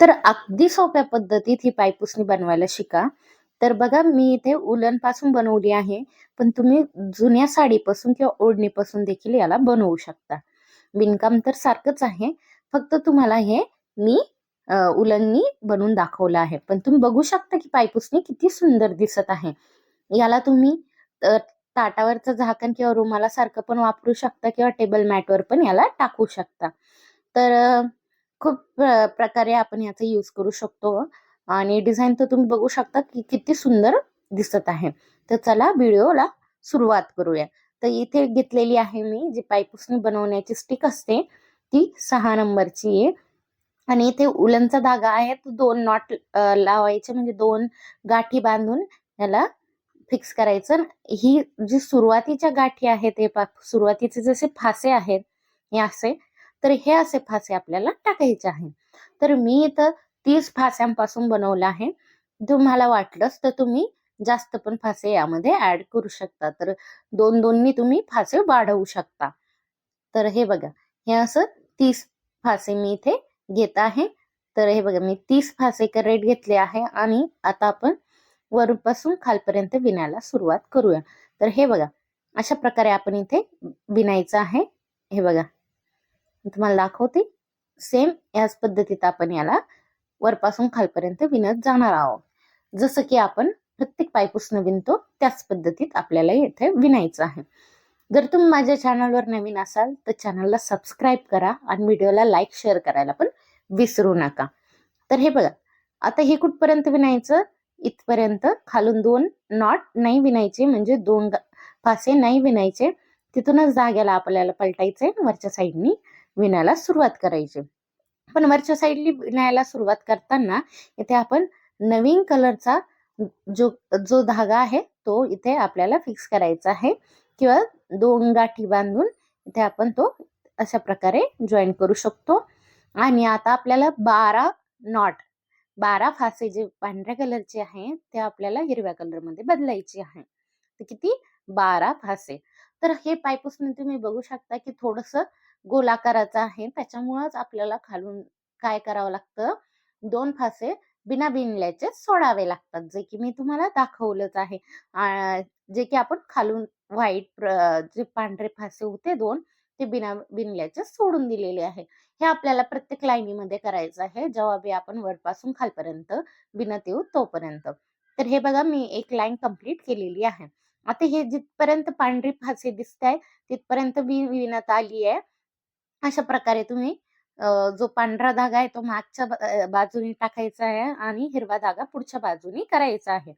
तर अगदी सोप्या पद्धतीत ही पायपुसणी बनवायला शिका. तर बघा मी इथे उलनपासून बनवली आहे. पण तुम्ही जुन्या साडीपासून किंवा ओढणीपासून देखील याला बनवू शकता. विणकाम तर सारखंच आहे. फक्त तुम्हाला हे मी उलननी बनवून दाखवलं आहे. पण तुम्ही बघू शकता की पायपुसणी किती सुंदर दिसत आहे. याला तुम्ही ताटावरचं झाकण किंवा रुमालासारखं पण वापरू शकता किंवा टेबल मॅटवर पण याला टाकू शकता. तर खूप प्र प्रकारे आपण याचा यूज करू शकतो आणि डिझाईन तर तुम्ही बघू शकता की किती सुंदर दिसत आहे. तर चला व्हिडिओला सुरुवात करूया. तर इथे घेतलेली आहे मी जी पायपुसणी बनवण्याची स्टिक असते ती सहा नंबरची आहे आणि इथे उलनचा धागा आहे तो दोन नॉट लावायचे म्हणजे दोन गाठी बांधून याला फिक्स करायचं. ही जी सुरुवातीच्या गाठी आहेत हे सुरुवातीचे जसे फासे आहेत हे असे, तर हे असे फासे आपल्याला टाकायचे आहे तर मी इथं तीस फास्यांपासून बनवलं आहे. तुम्हाला वाटलंच तर तुम्ही जास्त पण फासे यामध्ये ऍड करू शकता. तर दोन दोननी तुम्ही फासे वाढवू शकता. तर हे बघा, हे असं तीस फासे मी इथे घेत आहे. तर हे बघा मी तीस फासे रेट घेतले आहे आणि आता आपण वरपासून खालपर्यंत विणायला सुरुवात करूया. तर हे बघा, अशा प्रकारे आपण इथे विणायचं आहे. हे बघा. मी तुम्हाला दाखवते. सेम याच पद्धतीत आपण याला वरपासून खालपर्यंत विणत जाणार आहोत. जसं की आपण प्रत्येक पायपुसणं विणतो त्याच पद्धतीत आपल्याला येथे विणायचं आहे. जर तुम्ही माझ्या चॅनलवर नवीन असाल तर चॅनलला सबस्क्राईब करा आणि व्हिडिओला लाईक, शेअर करायला पण विसरू नका. तर हे बघा, आता हे कुठपर्यंत विणायचं? इथपर्यंत खालून दोन नॉट नाही विणायचे म्हणजे दोन फासे नाही विणायचे. तिथूनच धाग्याला आपल्याला पलटायचंय वरच्या साईडनी विणायला सुरुवात करायची. पण वरच्या साईडली विणायला सुरुवात करताना इथे आपण नवीन कलरचा जो जो धागा आहे तो इथे आपल्याला फिक्स करायचा आहे किंवा दोन गाठी बांधून इथे आपण तो अशा प्रकारे जॉईन करू शकतो. आणि आता आपल्याला 12 नॉट 12 फासे जे पांढऱ्या कलरचे आहे ते आपल्याला हिरव्या कलरमध्ये बदलायचे आहे. तर किती? 12 फासे. तर हे पायपुसणी तुम्ही बघू शकता की थोडंसं गोलाकाराचा आहे. त्याच्यामुळंच आपल्याला खालून काय करावं लागतं, दोन फासे बिना बिनल्याचे सोडावे लागतात. जे की मी तुम्हाला दाखवलंच आहे. जे की आपण खालून व्हाईट जे पांढरे फासे होते दोन ते बिना बिनल्याचे सोडून दिलेले आहे. हे आपल्याला प्रत्येक लाईनीमध्ये करायचं आहे. जेव्हा बी आपण वरपासून खालपर्यंत बिनत येऊ तोपर्यंत. तर हे बघा मी एक लाईन कंप्लीट केलेली आहे. आता हे जिथपर्यंत पांढरी फासे दिसताय तिथपर्यंत मी विणत आली आहे. अशा प्रकारे तुम्ही जो पांढरा धागा आहे तो मागच्या बाजूने टाकायचा आहे आणि हिरवा धागा पुढच्या बाजूने करायचा आहे.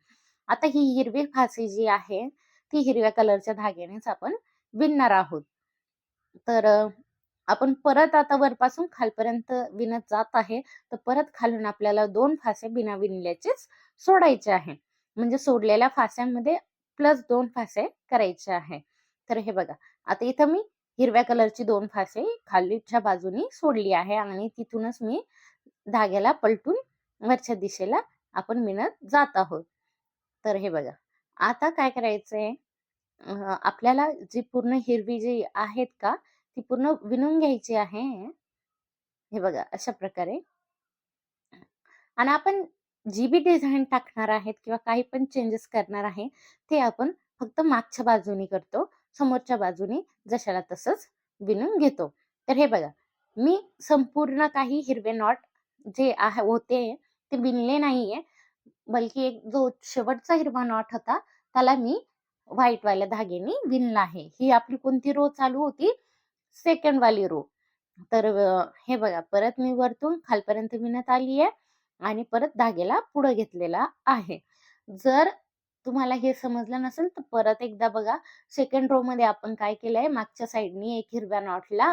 आता ही हिरवी फासी जी आहे ती हिरव्या कलरच्या धाग्यानेच आपण विणणार आहोत. तर आपण परत आता वरपासून खालपर्यंत विणत जात आहे. तर परत खालून आपल्याला दोन फासे बिना विणल्याचेच सोडायचे आहे. म्हणजे सोडलेल्या फास्यांमध्ये प्लस दोन फासे करायचे आहे. तर हे बघा, आता इथं मी हिरव्या कलरची दोन फासे खालीच्या बाजूनी सोडली आहे आणि तिथूनच मी धाग्याला पलटून वरच्या दिशेला आपण विणत जात आहोत. तर हे बघा, आता काय करायचंय आपल्याला जी पूर्ण हिरवी जी आहेत का ती पूर्ण विणून घ्यायची आहे. हे बघा अशा प्रकारे. आणि आपण जी बी डिझाईन टाकणार आहेत किंवा काही पण चेंजेस करणार आहे, ते आपण फक्त मागच्या बाजूनी करतो. समोरच्या बाजूने जशाला तसंच विणून घेतो. तर हे बघा, मी संपूर्ण काही हिरवे नॉट जे आहे होते ते विणले नाहीये. बल्कि एक जो शेवटचा हिरवा नॉट होता त्याला मी व्हाईटवाल्या धाग्याने विणला आहे. ही आपली कोणती रो चालू होती? सेकंड वाली रो. तर हे बघा परत मी वरतून खालपर्यंत विणत आली आहे आणि परत धाग्याला पुढं घेतलेला आहे. जर तुम्हाला हे समजलं नसेल तर परत एकदा बघा. सेकंड रो मध्ये आपण काय केलंय मागच्या साईडनी एक हिरव्या नॉटला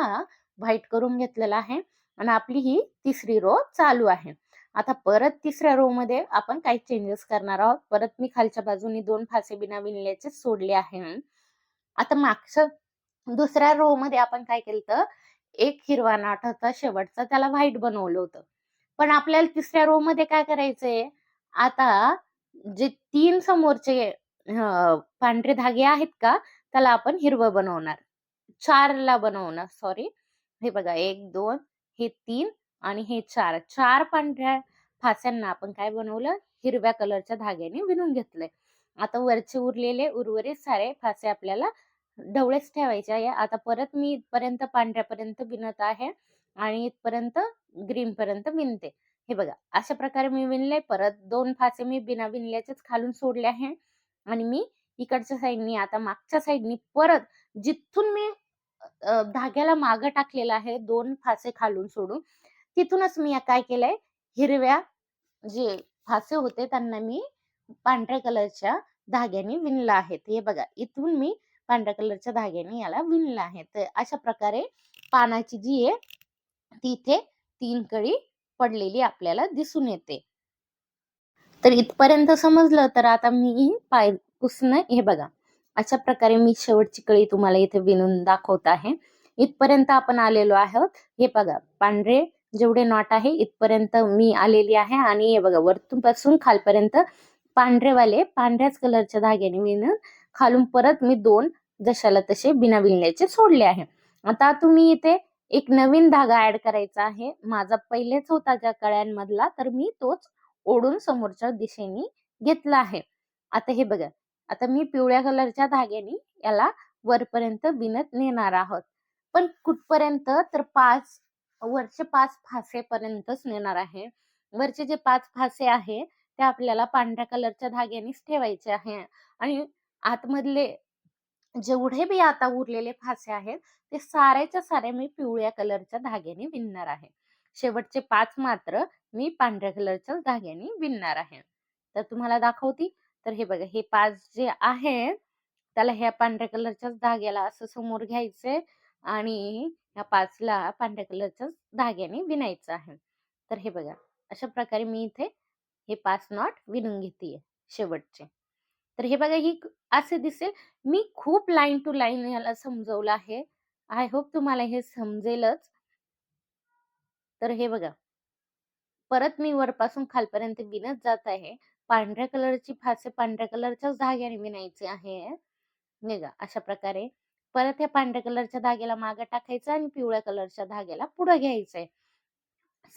व्हाईट करून घेतलेला आहे आणि आपली ही तिसरी रो चालू आहे. आता परत तिसऱ्या रो मध्ये आपण काही चेंजेस करणार आहोत. परत मी खालच्या बाजूनी दोन फासे बिना विणल्याचे सोडले आहे. आता मागच्या दुसऱ्या रो मध्ये आपण काय केलं तर एक हिरवा नॉट होता शेवटचा त्याला व्हाईट बनवलं होतं. पण आपल्याला तिसऱ्या रो मध्ये काय करायचंय, आता जे तीन समोरचे अ, पांढरे धागे आहेत का त्याला आपण हिरवं बनवणार. 4 ला बनवणार सॉरी. हे बघा 1, 2 हे 3 आणि हे चार. चार पांढऱ्या फास्यांना आपण काय बनवलं? हिरव्या कलरच्या धाग्याने विणून घेतलंय. आता वरचे उरलेले उर्वरित सारे फासे आपल्याला ढवळेच ठेवायचे आहे. आता परत मी इथपर्यंत पांढऱ्यापर्यंत विणत आहे आणि इथपर्यंत ग्रीन पर्यंत विणते. हे बघा अशा प्रकारे मी विणले परत दोन फासे मी बिना विणल्याचेच खालून सोडले आहे. आणि मी इकडच्या साईडनी आता मागच्या साईडनी परत जिथून मी धाग्याला मागं टाकलेलं आहे दोन फासे खालून सोडून तिथूनच मी काय केलंय हिरव्या जे फासे होते त्यांना मी पांढऱ्या कलरच्या धाग्याने विणलं आहे. हे बघा इथून मी पांढऱ्या कलरच्या धाग्याने याला विणलं आहे. तर अशा प्रकारे पानाची जी आहे ती इथे तीन कळी पडलेली आपल्याला दिसून येते. तर इथपर्यंत समजलं तर आता मी पाय पुसणं हे बघा. अशा प्रकारे मी शेवटची कळी तुम्हाला इथे विणून दाखवत आहे. इथपर्यंत आपण आलेलो आहोत. हे बघा पांढरे जेवढे नॉट आहे इथपर्यंत मी आलेली आहे आणि हे बघा वरतून पासून खालपर्यंत पांढरेवाले पांढऱ्याच कलरच्या धाग्याने विणून खालून परत मी दोन जशाला तसे बिना विणल्याचे सोडले आहे. आता तुम्ही इथे एक नवीन धागा ऍड करायचा आहे. माझा पहिलेच होता ज्या कळ्यांमधला तर मी तोच ओढून समोरच्या दिशेने घेतला आहे. आता हे बघा आता मी पिवळ्या कलरच्या धाग्याने याला वरपर्यंत बिनत नेणार आहोत. पण कुठपर्यंत? तर पाच वरचे पाच फासेपर्यंतच नेणार आहे. वरचे जे पाच फासे आहे ते आपल्याला पांढऱ्या कलरच्या धाग्यानेच ठेवायचे आहे. आणि आतमधले जेवढे बी आता उरलेले फासे आहेत ते साऱ्याच्या सारे मी पिवळ्या कलरच्या धाग्याने विणणार आहे. शेवटचे पाच मात्र मी पांढऱ्या कलरच्या धाग्याने विणणार आहे. तर तुम्हाला दाखवती. तर हे बघा हे पाच जे आहे त्याला ह्या पांढऱ्या कलरच्याच धाग्याला असं समोर घ्यायचंय आणि ह्या पाचला पांढऱ्या कलरच्याच धाग्याने विणायचं आहे. तर हे बघा अशा प्रकारे मी इथे हे पाच नॉट विणून घेते शेवटचे. तर हे बघा ही असे दिसेल. मी खूप लाईन टू लाईन याला समजवलं आहे. आय होप तुम्हाला हे समजेलच. तर हे बघा. परत मी वरपासून खालपर्यंत विणत जात आहे. पांढऱ्या कलरची फासे पांढऱ्या कलरच्या धाग्याने विणायचे आहे. निघा अशा प्रकारे. परत या पांढऱ्या कलरच्या धाग्याला मागे टाकायचं आणि पिवळ्या कलरच्या धाग्याला पुढे घ्यायचंय.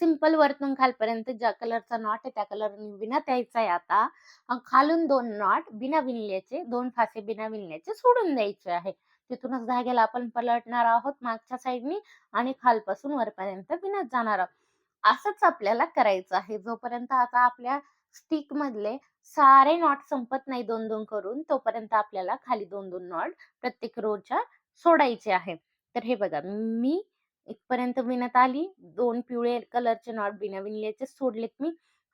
सिंपल वरतून खालपर्यंत ज्या कलरचा नॉट आहे त्या कलरने विना द्यायचा आहे आता. खालून दोन नॉट बिना विणल्याचे दोन फासे बिना विणल्याचे सोडून द्यायचे आहे. तिथूनच धाग्याला आपण पलटणार आहोत मागच्या साईडनी आणि खालपासून वरपर्यंत विणत जाणार आहोत. असंच आपल्याला करायचं आहे. जोपर्यंत आता आपल्या स्टिक मधले सारे नॉट संपत नाही दोन दोन करून तोपर्यंत आपल्याला खाली दोन दोन नॉट प्रत्येक रोच्या सोडायचे आहे. तर हे बघा मी इथपर्यंत विणत आली. दोन पिवळे कलरचे नॉट बिना विणल्याचे सोडलेत मी.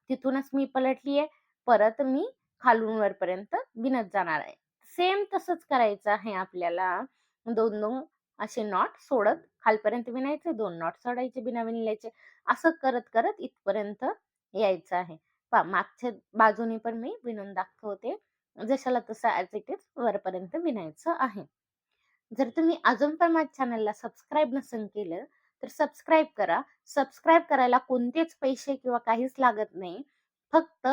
तिथूनच मी पलटली आहे परत मी खालून वरपर्यंत विणत जाणार आहे. सेम तसंच करायचं आहे आपल्याला. दोन दोन असे नॉट सोडत खालपर्यंत विणायचे दोन नॉट सोडायचे बिना विणल्याचे असं करत करत इथपर्यंत यायचं आहे. पा मागच्या बाजूने पण मी विणून दाखवते. जशाला तसं ऍज इट इज वरपर्यंत विणायचं आहे. जर तुम्ही अजून पण माझ्या चॅनलला सबस्क्राईब नसेल केलं तर सबस्क्राईब करा. सबस्क्राईब करायला कोणतेच पैसे किंवा काहीच लागत नाही. फक्त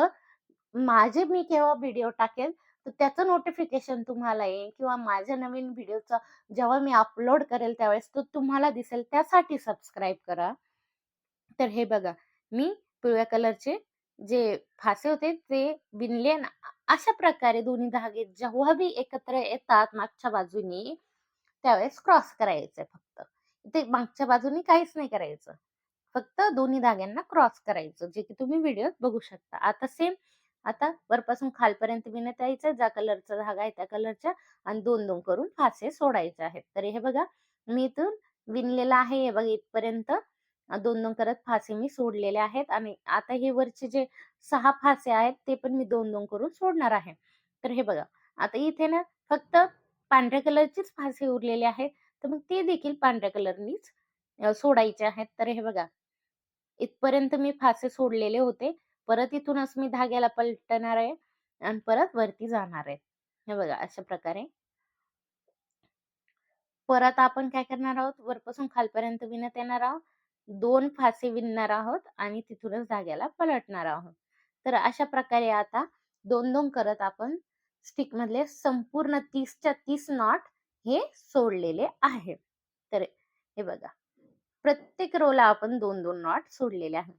माझे मी केव्हा व्हिडिओ टाकेल तर त्याचं नोटिफिकेशन तुम्हाला येईल किंवा माझ्या नवीन व्हिडिओचा जेव्हा मी अपलोड करेल त्यावेळेस तो तुम्हाला दिसेल त्यासाठी सबस्क्राईब करा. तर हे बघा मी पिवळ्या कलरचे जे फासे होते ते विणले ना अशा प्रकारे दोन्ही धागे जेव्हा बी एकत्र येतात मागच्या बाजूनी त्यावेळेस क्रॉस करायचंय फक्त. ते मागच्या बाजूनी काहीच नाही करायचं. फक्त दोन्ही धाग्यांना क्रॉस करायचं जे की तुम्ही व्हिडिओत बघू शकता. आता सेम आता वरपासून खालपर्यंत विणत यायचं ज्या कलरचा धागा आहे त्या कलरच्या आणि दोन दोन करून फासे सोडायचे आहेत. तर हे बघा मी इथून विणलेलं आहे हे बघा इथपर्यंत. दोन दोन करत फासे मी सोडलेले आहेत. आणि आता हे वरचे जे सहा फासे आहेत ते पण मी दोन दोन करून सोडणार आहे. तर हे बघा आता इथे ना फक्त पांढऱ्या कलरचेच फासे उरलेले आहेत. तर मग ते देखील पांढऱ्या कलरनीच सोडायचे आहेत. तर हे बघा इथपर्यंत मी फासे सोडलेले होते. परत इथूनच मी धाग्याला पलटणार आहे आणि परत वरती जाणार आहे. हे बघा अशा प्रकारे. परत आपण काय करणार आहोत? वरपासून खालपर्यंत विणत येणार आहोत. दोन फासे विणणार आहोत आणि तिथूनच धाग्याला पलटणार आहोत. तर अशा प्रकारे आता दोन दोन करत आपण स्टिक मधले संपूर्ण तीसच्या तीस नॉट हे सोडलेले आहे. तर हे बघा. प्रत्येक रोला आपण दोन दोन नॉट सोडलेले आहे.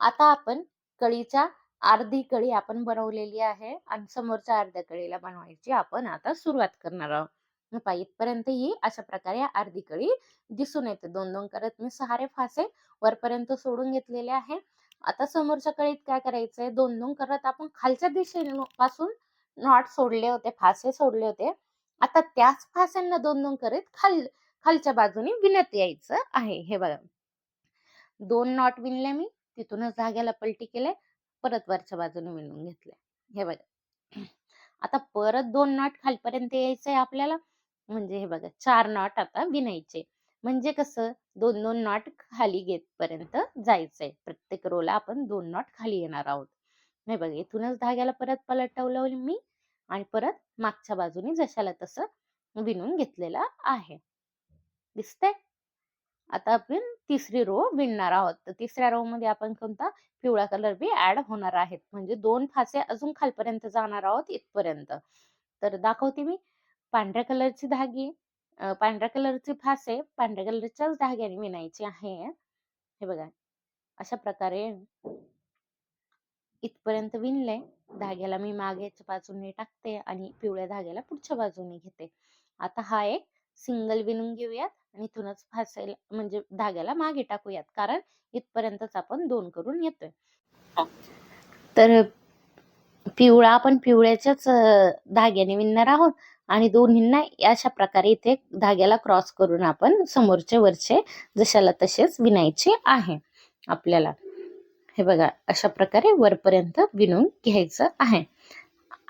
आता आपण कळीच्या अर्धी कळी आपण बनवलेली आहे आणि समोरच्या अर्ध्या कळीला बनवायची आपण आता सुरुवात करणार आहोत. मग इथपर्यंत ही अशा प्रकारे अर्धी कळी दिसून येते. दोन दोन करत मी सहारे फासे वरपर्यंत सोडून घेतलेले आहे. आता समोरच्या कळीत काय करायचंय? दोन दोन करत आपण खालच्या दिशेपासून नॉट सोडले होते फासे सोडले होते. आता त्याच फास्यांना दोन दोन करत खाल खालच्या बाजूने विणत यायचं आहे. हे बघा. दोन नॉट विणले मी तिथूनच धाग्याला पलटी केले परत वरच्या बाजूने विणून घेतले हे बघा. आता परत दोन नॉट खालपर्यंत यायचंय आपल्याला. म्हणजे हे बघा चार नॉट आता विणायचे. म्हणजे कसं? दोन दोन नॉट खाली घेत पर्यंत जायचंय. प्रत्येक रोला आपण दोन नॉट खाली येणार आहोत. हे बघा इथूनच धाग्याला परत पलटवलं मी. आणि परत मागच्या बाजूने जशाला तसं विणून घेतलेलं आहे. दिसतंय? आता आपण तिसरी रो विणणार आहोत. तर तिसऱ्या रो मध्ये आपण कोणता? पिवळा कलर बी ऍड होणार आहेत. म्हणजे दोन फासे अजून खालपर्यंत जाणार आहोत इथपर्यंत. तर दाखवते मी. पांढऱ्या कलरची धागी पांढऱ्या कलरचे फासे पांढऱ्या कलरच्याच धाग्याने विणायची आहे. हे बघा. अशा प्रकारे इथपर्यंत विणलंय. धाग्याला मी मागेच्या बाजूने टाकते आणि पिवळ्या धाग्याला पुढच्या बाजूने घेते. आता हा एक सिंगल विणून घेऊयात आणि इथूनच फासेल म्हणजे धाग्याला मागे टाकूयात. कारण इथपर्यंतच आपण दोन करून येतोय तर पिवळा आपण पिवळ्याच्याच धाग्याने विणणार आहोत आणि दोन्हींना अशा प्रकारे इथे धाग्याला क्रॉस करून आपण समोरचे वरचे जशाला तसेच विणायचे आहे आपल्याला. हे बघा अशा प्रकारे वरपर्यंत विणून घ्यायचं आहे.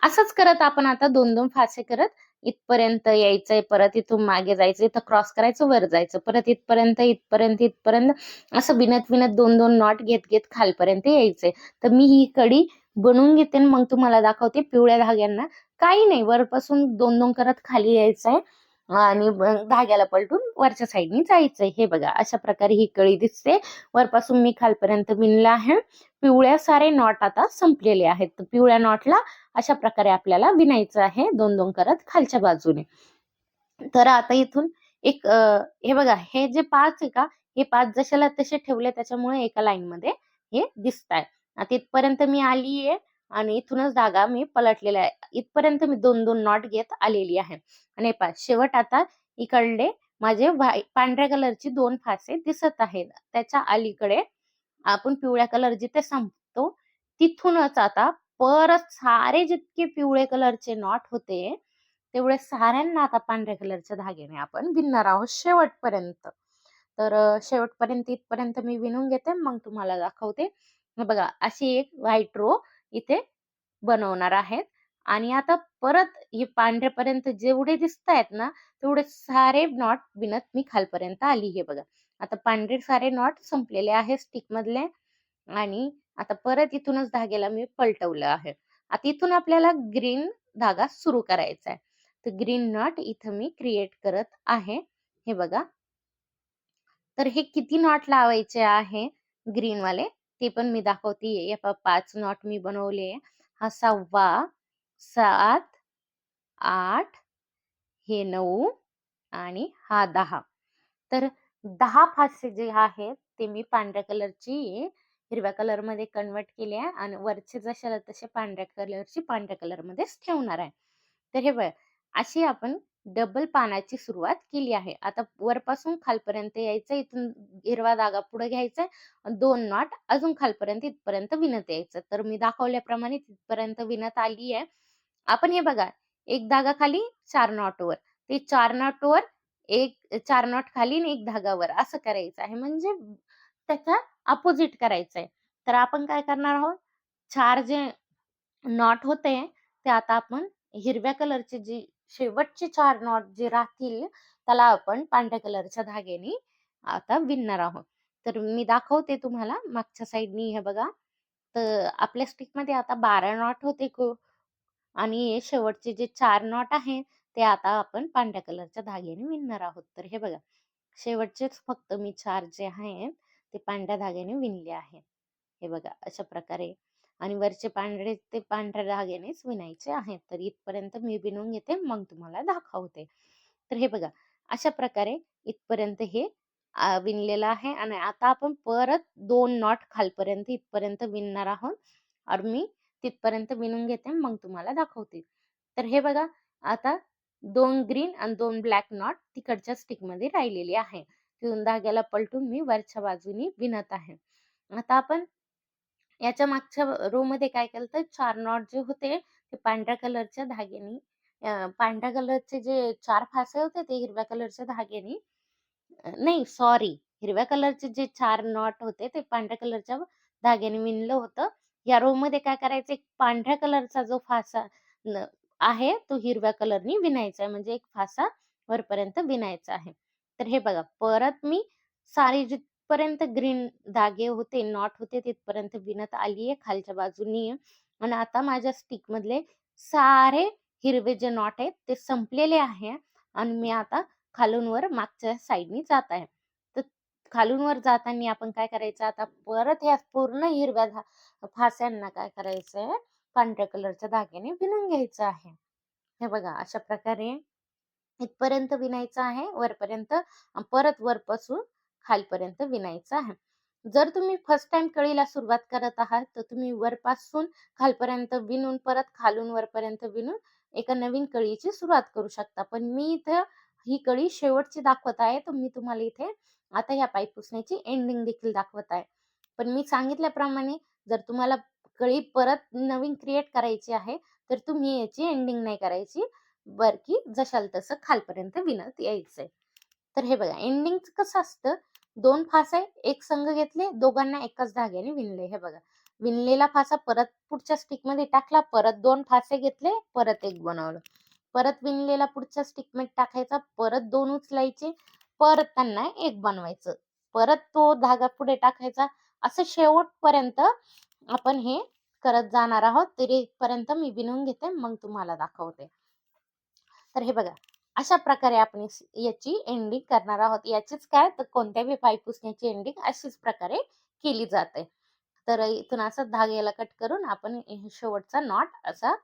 असंच करत आपण आता दोन दोन फासे करत इथपर्यंत यायचंय परत इथून मागे जायचं इथं क्रॉस करायचं वर जायचं परत इथपर्यंत इथपर्यंत इथपर्यंत असं विनत विनत दोन दोन नॉट घेत घेत खालपर्यंत यायचंय. तर मी ही कडी बनवून घेते आणि मग तुम्हाला दाखवते पिवळ्या धाग्यांना. काही नाही वरपासून दोन दोन करत खाली यायचंय. आणि धाग्याला पलटून वरच्या साईडनी जायचंय. हे बघा अशा प्रकारे ही कळी दिसते. वरपासून मी खालपर्यंत विणला आहे. पिवळ्या सारे नॉट आता संपलेले आहेत. तर पिवळ्या नॉटला अशा प्रकारे आपल्याला विणायचं आहे. दोन दोन करत खालच्या बाजूने. तर आता इथून एक हे बघा हे जे पाच आहे का? हे पाच जशाला तसे ठेवले त्याच्यामुळे एका लाईन मध्ये हे दिसत आहे आता इथपर्यंत मी आली आहे आणि इथूनच धागा मी पलटलेला आहे. इथपर्यंत मी दोन दोन नॉट घेत आलेली आहे. आणि पा शेवट आता इकडले माझे पांढऱ्या कलरची दोन फासे दिसत आहेत. त्याच्या अलीकडे आपण पिवळ्या कलर जिथे संपतो तिथूनच आता परत सारे जितके पिवळे कलरचे नॉट होते तेवढे साऱ्यांना आता पांढऱ्या कलरच्या धाग्याने आपण विणणार आहोत शेवटपर्यंत. तर शेवटपर्यंत इथपर्यंत मी विणून घेते मग तुम्हाला दाखवते. बघा अशी एक व्हाईट रो इथे बनवणार आहेत. आणि आता परत हे पांढऱ्यापर्यंत जेवढे दिसत आहेत ना तेवढे सारे नॉट विणत मी खालपर्यंत आली हे बघा. आता पांढरे सारे नॉट संपलेले आहे स्टिक मधले आणि आता परत इथूनच धाग्याला मी पलटवलं आहे. आता इथून आपल्याला ग्रीन धागा सुरू करायचा आहे. तर ग्रीन नॉट इथं मी क्रिएट करत आहे. हे बघा. तर हे किती नॉट लावायचे आहे? ग्रीन वाले ते पण मी दाखवते पाच नॉट मी बनवले हा सहावा सात आठ हे नऊ आणि हा दहा. तर दहा फासे जे आहेत ते मी पांढऱ्या कलरची हिरव्या कलरमध्ये कन्वर्ट केले आहे आणि वरचे जशाला तसे पांढऱ्या कलरची पांढऱ्या कलर मध्येच ठेवणार आहे. तर हे बघ अशी आपण डबल पानाची सुरुवात केली आहे. आता वरपासून खालपर्यंत यायचं इथून हिरवा धागा पुढे घ्यायचा दोन नॉट अजून खालपर्यंत इथपर्यंत विणत यायचं. तर मी दाखवल्याप्रमाणे तिथपर्यंत विणत आली आहे. आपण हे बघा एक धागा खाली चार नॉट वर ते चार नॉट वर एक चार नॉट खाली आणि एक धागावर असं करायचं आहे. म्हणजे त्याचा अपोजिट करायचं आहे. तर आपण काय करणार आहोत? चार जे नॉट होते ते आता आपण हिरव्या कलरचे जी शेवटचे चार नॉट जे राहतील त्याला आपण पांढऱ्या कलरच्या धाग्याने आता विणणार आहोत. तर मी दाखवते तुम्हाला मागच्या साईडनी हे बघा. तर आपल्या स्टिकमध्ये आता बारा नॉट होते को- आणि शेवटचे जे चार नॉट आहे ते आता आपण पांढऱ्या कलरच्या धाग्याने विणणार आहोत. तर हे बघा शेवटचेच फक्त मी चार जे आहेत ते पांढऱ्या धाग्याने विणले आहेत. हे बघा अशा प्रकारे आणि वरचे पांढरे ते पांढऱ्या धाग्यानेच विणायचे आहेत तर इथपर्यंत मी विणून घेते मग तुम्हाला दाखवते तर हे बघा अशा प्रकारे इथपर्यंत हे विणलेलं आहे आणि आता आपण परत दोन नॉट खालपर्यंत इथपर्यंत विणणार आहोत और मी तिथपर्यंत विणून घेते मग तुम्हाला दाखवते. तर हे बघा आता दोन ग्रीन आणि दोन ब्लॅक नॉट तिकडच्या स्टिकमध्ये राहिलेली आहे. तिथून धाग्याला पलटून मी वरच्या बाजूनी विणत आहे. आता आपण याच्या मागच्या रोमध्ये काय केलं तर चार नॉट जे होते ते पांढऱ्या कलरच्या धाग्यानी पांढऱ्या कलरचे जे चार फासे होते ते हिरव्या कलरच्या धाग्यानी नाही सॉरी हिरव्या कलरचे जे चार नॉट होते ते पांढऱ्या कलरच्या धाग्याने विणलं होतं. या रोमध्ये काय करायचं एक पांढऱ्या कलरचा जो फासा आहे तो हिरव्या कलरनी विणायचा आहे. म्हणजे एक फासा वरपर्यंत विणायचा आहे. तर हे बघा परत मी सारी जी जिथपर्यंत ग्रीन धागे होते, नॉट होते तिथपर्यंत विणत आलीये खालच्या बाजूनी. आणि आता माझ्या स्टिक मधले सारे हिरवे जे नॉट आहेत ते संपलेले आहे. आणि मी आता खालून वर मागच्या साईडनी जात आहे. तर खालून वर जाताना आपण काय करायचं? आता परत ह्या पूर्ण हिरव्या फास्यांना काय करायचं आहे पांढऱ्या कलरच्या धाग्याने विणून घ्यायचं आहे. हे बघा अशा प्रकारे इथपर्यंत विणायचं आहे वरपर्यंत. परत वरपासून खालपर्यंत विणायचं आहे. जर तुम्ही फर्स्ट टाइम कळीला सुरुवात करत आहात तर तुम्ही वरपासून खालपर्यंत विणून परत खालून वरपर्यंत विणून एका नवीन कळीची सुरुवात करू शकता. पण मी इथं ही कळी शेवटची दाखवत आहे. तर मी तुम्हाला इथे आता ह्या पाईप पुसण्याची एंडिंग देखील दाखवत आहे. पण मी सांगितल्याप्रमाणे जर तुम्हाला कळी परत नवीन क्रिएट करायची आहे तर तुम्ही याची एंडिंग नाही करायची. वरकी जशाल तसं खालपर्यंत विणत यायचंय. तर हे बघा एंडिंगचं कसं असतं दोन फासे एक संग घेतले, दोघांना एकाच धाग्याने विणले. हे बघा विणलेला फासा परत पुढच्या स्टिकमध्ये टाकला, परत दोन फासे घेतले, परत एक बनवलं. परत विणलेला पुढच्या स्टिकमध्ये टाकायचा, परत दोन उचलायचे, परत त्यांना एक बनवायचं. परत तो धागा पुढे टाकायचा. असं शेवटपर्यंत आपण हे करत जाणार आहोत. तरी पर्यंत मी विणून घेते मग तुम्हाला दाखवते. तर हे बघा अशा प्रकारे आपण याची एंडिंग करणार आहोत. याचीच काय तर कोणत्याही पाईप पुसण्याची एंडिंग अशीच प्रकारे केली जाते. तर इथून असं धाग्याला कट करून आपण शेवटचा नॉट असा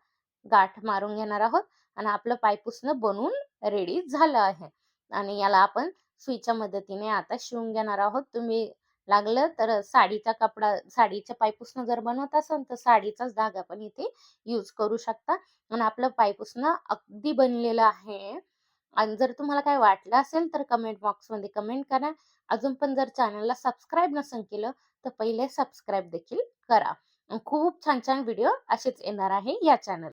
गाठ मारून घेणार आहोत आणि आपलं पायपुसणं बनवून रेडी झालं आहे. आणि याला आपण सुईच्या मदतीने आता शिवून घेणार आहोत. तुम्ही लागलं तर साडीचा कपडा साडीच्या पायपुसणं जर बनवत असाल तर साडीचाच धागा पण इथे यूज करू शकता आणि आपलं पायपुसणं अगदी बनलेलं आहे. आणि जर तुम्हाला काय वाटलं असेल तर कमेंट बॉक्समध्ये कमेंट करा. अजून पण जर चॅनलला सबस्क्राईब नसेल केलं तर पहिले सबस्क्राईब देखील करा. खूप छान-छान व्हिडिओ असेच येणार आहे या चॅनल